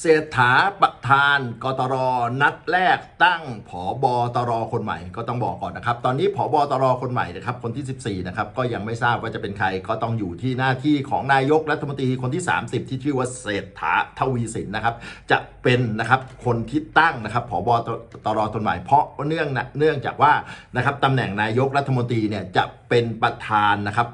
เศรษฐาประธานกตรนัดแรกตั้งผอบอตรคนใหม่ก็ต้องบอกก่อนนะครับ ตอนนี้ผอบอตรคนใหม่นะครับคนที่ 14นะครับก็ยังไม่ทราบว่าจะเป็นใครก็ต้องอยู่ที่หน้าที่ของนายกรัฐมนตรีคนที่ 30 ที่ชื่อว่าเศรษฐาทวีสินนะครับ จะเป็นนะครับคนที่ตั้งนะครับผอบอตรคนใหม่เพราะเนื่องนะเนื่องจากว่านะครับตำแหน่งนายกรัฐมนตรีเนี่ยจะเป็นประธานนะครับ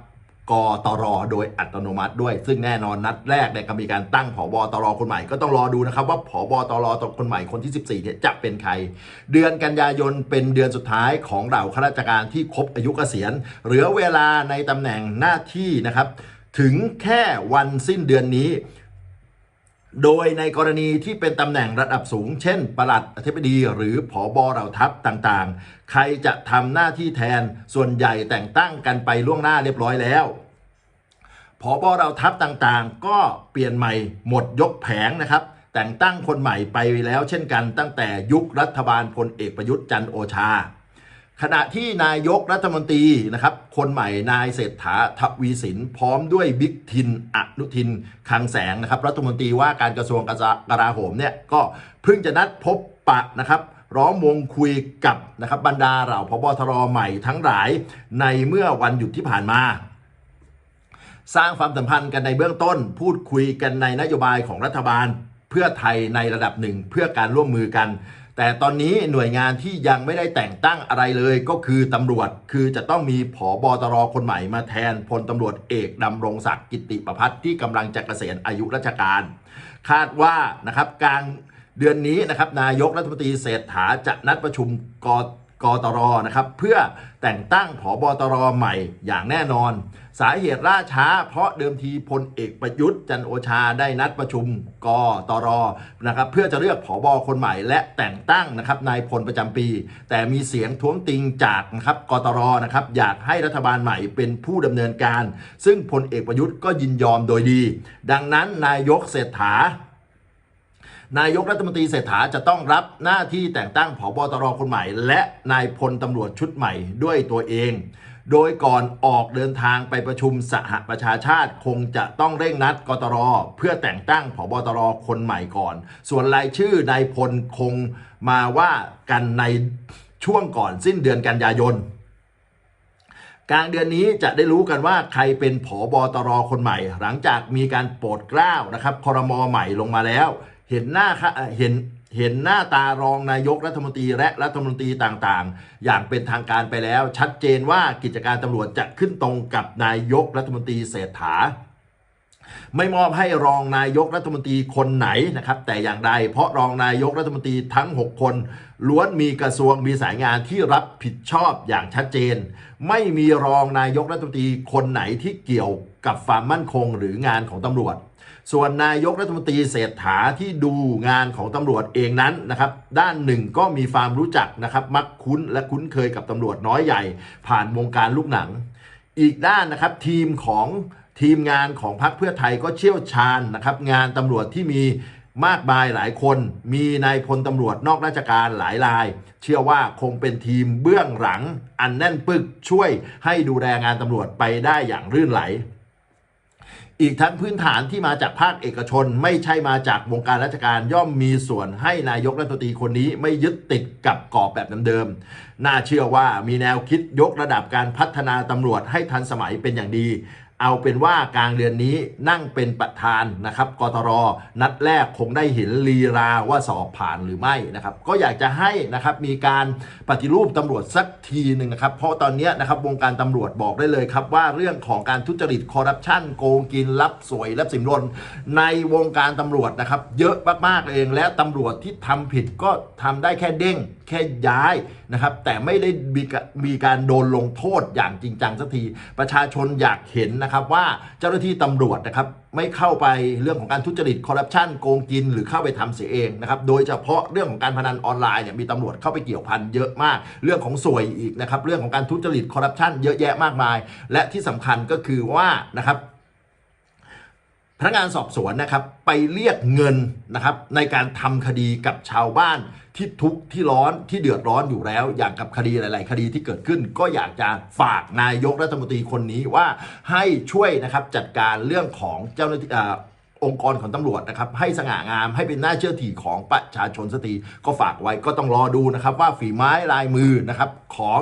กตรโดยอัตโนมัติด้วย ซึ่งแน่นอนนัดแรกเนี่ยก็มีการตั้งผบตรคนใหม่ก็ต้องรอดูนะครับว่าผบตรคนใหม่คนที่ 14เนี่ยจะเป็นใคร เดือนกันยายนเป็นเดือนสุดท้ายของเหล่าข้าราชการที่ครบอายุเกษียณ เหลือเวลาในตำแหน่งหน้าที่นะครับ ถึงแค่วันสิ้นเดือนนี้โดยในกรณีที่เป็นตำแหน่งระดับสูง เช่น ปลัดอธิบดีหรือผอบอเหล่าทัพต่างๆ ใครจะทำหน้าที่แทนส่วนใหญ่แต่งตั้งกันไปล่วงหน้าเรียบร้อยแล้ว ผอบอเราทัพต่างๆ ก็เปลี่ยนใหม่หมดยกแผงนะครับ แต่งตั้งคนใหม่ไปแล้วเช่นกันตั้งแต่ยุครัฐบาลพลเอกประยุทธ์จันโอชา ขณะที่นายกรัฐมนตรีนะครับคนใหม่นายเศรษฐาทวีสินพร้อมด้วยบิ๊กทินอนุทินคังแสงนะครับ รัฐมนตรีว่าการกระทรวงกลาโหมเนี่ยก็เพิ่งจะนัดพบปะนะครับร้อมวงคุยกับนะครับบรรดาเหล่าพบทรใหม่ทั้งหลายในเมื่อวันหยุดที่ผ่านมา สร้างความสัมพันธ์กันในเบื้องต้น พูดคุยกันในนโยบายของรัฐบาล เพื่อไทยในระดับหนึ่งเพื่อการร่วมมือกัน แต่ตอนนี้หน่วยงานที่ยังไม่ได้แต่งตั้งอะไรเลยก็คือตำรวจคือจะต้องมีผอบอตรคนใหม่มาแทนพลตำรวจเอกดำรงศักดิ์กิติประพัฒน์ที่กำลังจะเกษียณอายุราชการ คาดว่านะครับกลารเดือนนี้นะครับนายกรัฐมนตรีเศรษฐาจะนัดประชุมก กตรนะครับเพื่อแต่งตั้งผอบอตรใหม่อย่างแน่นอน สาเหตุล่าช้า เพราะเดิมทีพลเอกประยุทธ์จันโอชาได้นัดประชุมกตรนะครับเพื่อจะเลือกผอบอคนใหม่และแต่งตั้งนะครับนายพลประจำปี แต่มีเสียงท้วงติงจากนะครับกตรนะครับอยากให้รัฐบาลใหม่เป็นผู้ดำเนินการ ซึ่งพลเอกประยุทธ์ก็ยินยอมโดยดี ดังนั้นนายกเศรษฐา นายกรัฐมนตรีเศรษฐาจะต้องรับหน้าที่แต่งตั้งผบตรคนใหม่ และนายพลตำรวจชุดใหม่ด้วยตัวเอง โดยก่อนออกเดินทางไปประชุมสหประชาชาติคงจะต้องเร่งนัดกตรเพื่อแต่งตั้งผบตรคนใหม่ก่อน ส่วนรายชื่อนายพลคงมาว่ากันในช่วงก่อนสิ้นเดือนกันยายนกลางเดือนนี้จะได้รู้กันว่าใครเป็นผอบอตรคนใหม่ หลังจากมีการโปรดเกล้านะครับคอรมอใหม่ลงมาแล้ว เห็นหน้าค่ะเห็นเห็นหน้าตารองนายกรัฐมนตรีและรัฐมนตรีต่างๆ อย่างเป็นทางการไปแล้ว ชัดเจนว่ากิจการตำรวจจะขึ้นตรงกับนายกรัฐมนตรีเศรษฐา ไม่มอบให้รองนายกรัฐมนตรีคนไหนนะครับ แต่อย่างใดเพราะรองนายกรัฐมนตรีทั้ง 6 คน ล้วนมีกระทรวงมีสายงานที่รับผิดชอบอย่างชัดเจน ไม่มีรองนายกรัฐมนตรีคนไหนที่เกี่ยวกับความมั่นคงหรืองานของตำรวจ ส่วนนายกรัฐมนตรีเศรษฐาที่ดูงานของตำรวจเองนั้นนะครับด้านหนึ่งก็มีความรู้จักนะครับมักคุ้นและคุ้นเคยกับตำรวจน้อยใหญ่ ผ่านวงการลูกหนัง อีกด้านนะครับทีมของทีมงานของพรรคเพื่อไทยก็เชี่ยวชาญนะครับงานตำรวจที่มีมากมายหลายคน มีนายพลตำรวจนอกราชการหลายราย เชื่อว่าคงเป็นทีมเบื้องหลัง อันแน่นปึกช่วยให้ดูแลงานตำรวจไปได้อย่างรื่นไหล อีกทั้งพื้นฐานที่มาจากภาคเอกชน ไม่ใช่มาจากวงการราชการย่อมมีส่วนให้นายกรัฐมนตรีคนนี้ไม่ยึดติดกับกรอบแบบเดิมๆน่าเชื่อว่ามีแนวคิดยกระดับการพัฒนาตำรวจให้ทันสมัยเป็นอย่างดี เอาเป็นว่ากลางเดือนนี้นั่งเป็นประธานนะครับกตรนัดแรกคงได้เห็นลีลาว่าสอบผ่านหรือไม่นะครับ ก็อยากจะให้นะครับมีการปฏิรูปตำรวจสักทีหนึ่งนะครับ เพราะตอนนี้นะครับวงการตำรวจบอกได้เลยครับ ว่าเรื่องของการทุจริตคอร์รัปชันโกงกินรับสวยรับสินบนในวงการตำรวจนะครับ เยอะมากๆเองและตำรวจที่ทำผิดก็ทำได้แค่เด้งแค่ย้ายนะครับ แต่ไม่ได้มีกะมีการโดนลงโทษอย่างจริงจังสักทีประชาชนอยากเห็นนะครับว่าเจ้าหน้าที่ตำรวจนะครับไม่เข้าไปเรื่องของการทุจริตคอร์รัปชันโกงกิน หรือเข้าไปทำเสียเองนะครับโดยเฉพาะเรื่องของการพนันออนไลน์เนี่ยมีตำรวจเข้าไปเกี่ยวพันเยอะมาก เรื่องของสวยอีกนะครับเรื่องของการทุจริตคอร์รัปชันเยอะแยะมากมาย และที่สำคัญก็คือว่านะครับ พนักงานสอบสวนนะครับไปเรียกเงินนะครับในการทำคดีกับชาวบ้านที่ทุกข์ที่ร้อนที่เดือดร้อนอยู่แล้ว อย่างกับคดีหลาย ๆ คดีที่เกิดขึ้น ก็อยากจะฝากนายกรัฐมนตรีคนนี้ว่าให้ช่วยนะครับจัดการเรื่องของเจ้าหน้าที่ องค์กรของตำรวจนะครับให้สง่างามให้เป็นหน้าเชื่อถือของประชาชนสตีก็ฝากไว้ก็ต้องรอดูนะครับว่าฝีไม้ลายมือนะครับของ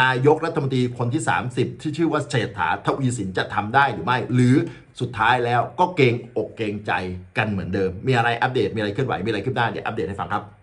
นายกรัฐมนตรีคนที่ 30 ที่ชื่อว่าเศรษฐาทวีสินจะทำได้หรือไม่ หรือสุดท้ายแล้วก็เกรงอกเกรงใจกันเหมือนเดิม มีอะไรอัปเดตมีอะไรเคลื่อนไหวมีอะไรขึ้นหน้าเดี๋ยวอัปเดตให้ฟังครับ